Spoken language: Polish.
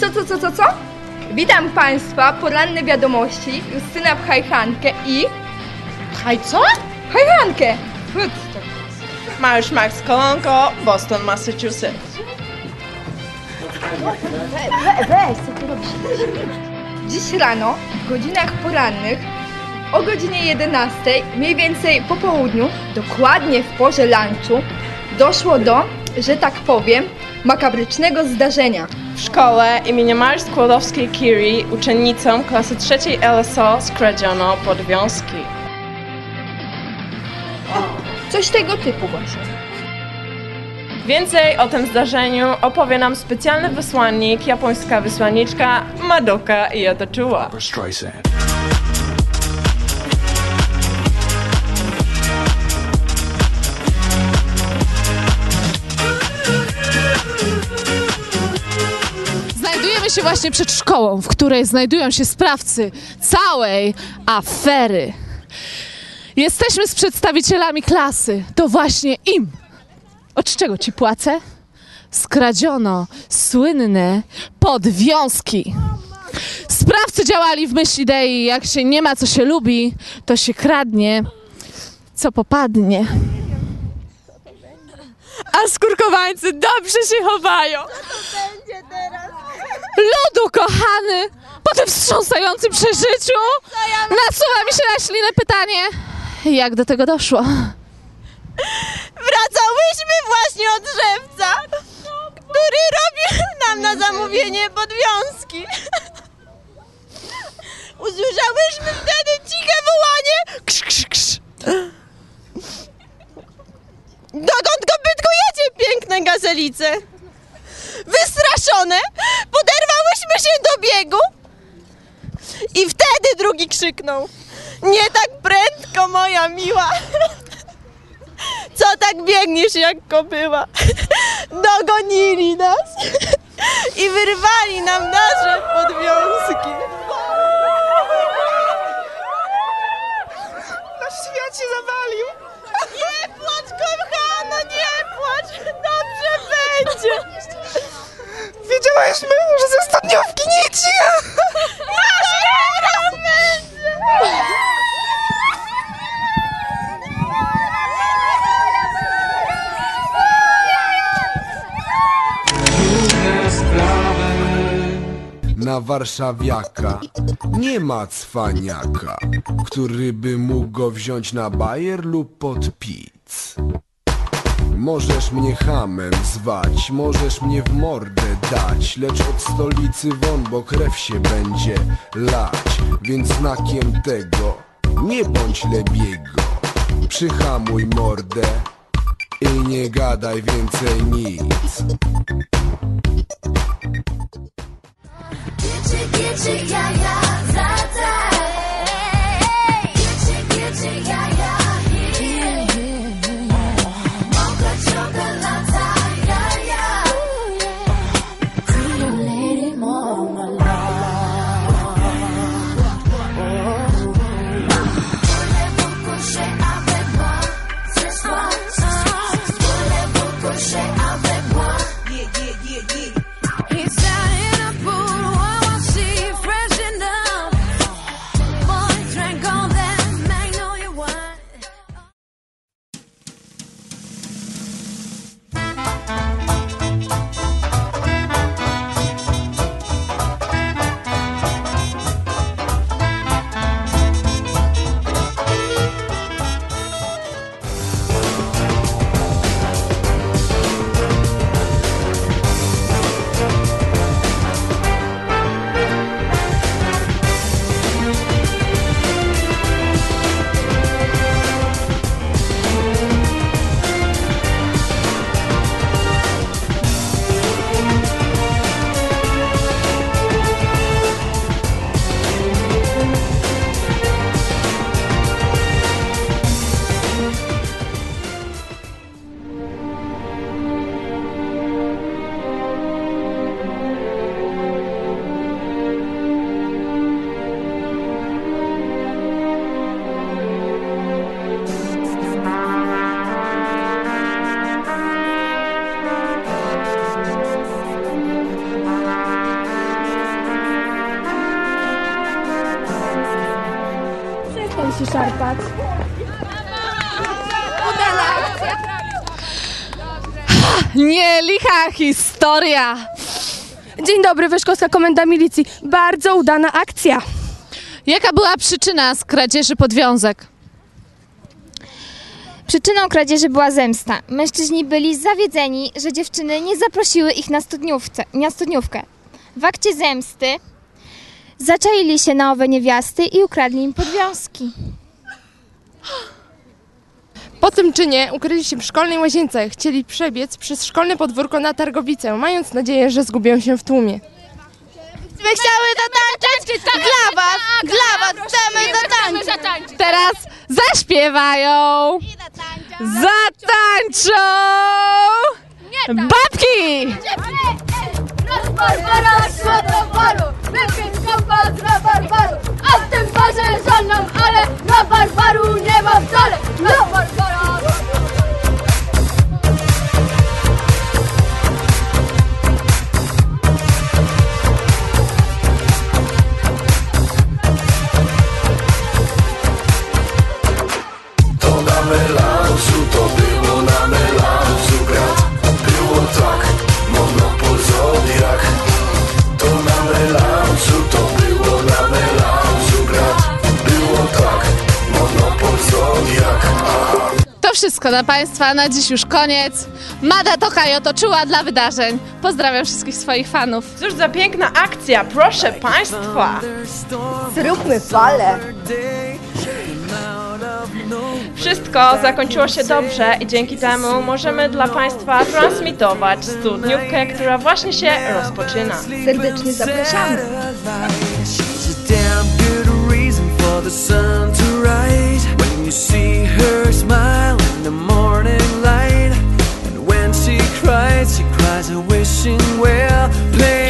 co, co? Witam Państwa, poranne wiadomości, Justyna Pchajchankę i... Haj co? Pchajchankę! Woodstock. Mariusz Max Kolonko, Boston, Massachusetts. Dziś rano, w godzinach porannych, o godzinie 11, mniej więcej po południu, dokładnie w porze lunchu, doszło do, że tak powiem, makabrycznego zdarzenia. W szkole imienia Marii Skłodowskiej-Curie uczennicą klasy trzeciej LSO skradziono podwiązki. Coś tego typu właśnie. Więcej o tym zdarzeniu opowie nam specjalny wysłannik, japońska wysłanniczka Madoka Iatochuwa. Się właśnie przed szkołą, w której znajdują się sprawcy całej afery. Jesteśmy z przedstawicielami klasy. To właśnie im. Od czego ci płacę? Skradziono słynne podwiązki. Sprawcy działali w myśl idei, jak się nie ma co się lubi, to się kradnie, co popadnie. A skurkowańcy dobrze się chowają. Ludu, kochany! Po tym wstrząsającym przeżyciu nasuwa mi się na ślinę pytanie, jak do tego doszło? Wracałyśmy właśnie od drzewca, który robił nam na zamówienie podwiązki. Usłyszałyśmy wtedy ciche wołanie krz, krz, krz. Dokąd kopytkujecie, piękne gazelice? Wystraszone się do biegu i wtedy drugi krzyknął Nie tak prędko, moja miła. Co tak biegniesz jak kobyła? Dogonili nas i wyrwali nam nasze podwiązki. Nasz świat się zawalił. Nie płacz, kochana, nie płacz. Dobrze będzie. Wiedziałyśmy, Na warszawiaka. Nie ma cwaniaka, który by mógł go wziąć na bajer lub pod pic. Możesz mnie hamem zwać, możesz mnie w mordę dać Lecz od stolicy won, bo krew się będzie lać. Więc znakiem tego nie bądź lebiego. Przyhamuj mordę i nie gadaj więcej nic 一直呀呀在。Się szarpać. Nie, licha historia. Dzień dobry, Wyszkowska Komenda Milicji. Bardzo udana akcja. Jaka była przyczyna skradzieży podwiązek? Przyczyną kradzieży była zemsta. Mężczyźni byli zawiedzeni, że dziewczyny nie zaprosiły ich na studniówkę. W akcie zemsty zaczaili się na owe niewiasty i ukradli im podwiązki. Po tym czynie ukryli się w szkolnej łazience. Chcieli przebiec przez szkolne podwórko na targowicę, mając nadzieję, że zgubią się w tłumie. My chciały zatańczyć dla was, dla was chcemy zatańczyć. Teraz zaśpiewają. Zatańczą. Babki! Raz Barbara wypić kompas na Barbaru, a w tym barze ale na Barbaru nie ma wcale, wszystko na Państwa, na dziś już koniec. Mada Toka i otoczyła dla wydarzeń. Pozdrawiam wszystkich swoich fanów. Cóż za piękna akcja, proszę Państwa! Zróbmy falę. Wszystko zakończyło się dobrze i dzięki temu możemy dla Państwa transmitować studniówkę, która właśnie się rozpoczyna. Serdecznie zapraszamy. The sun to rise when you see her smile in the morning light. And when she cries, she cries a wishing well. Plays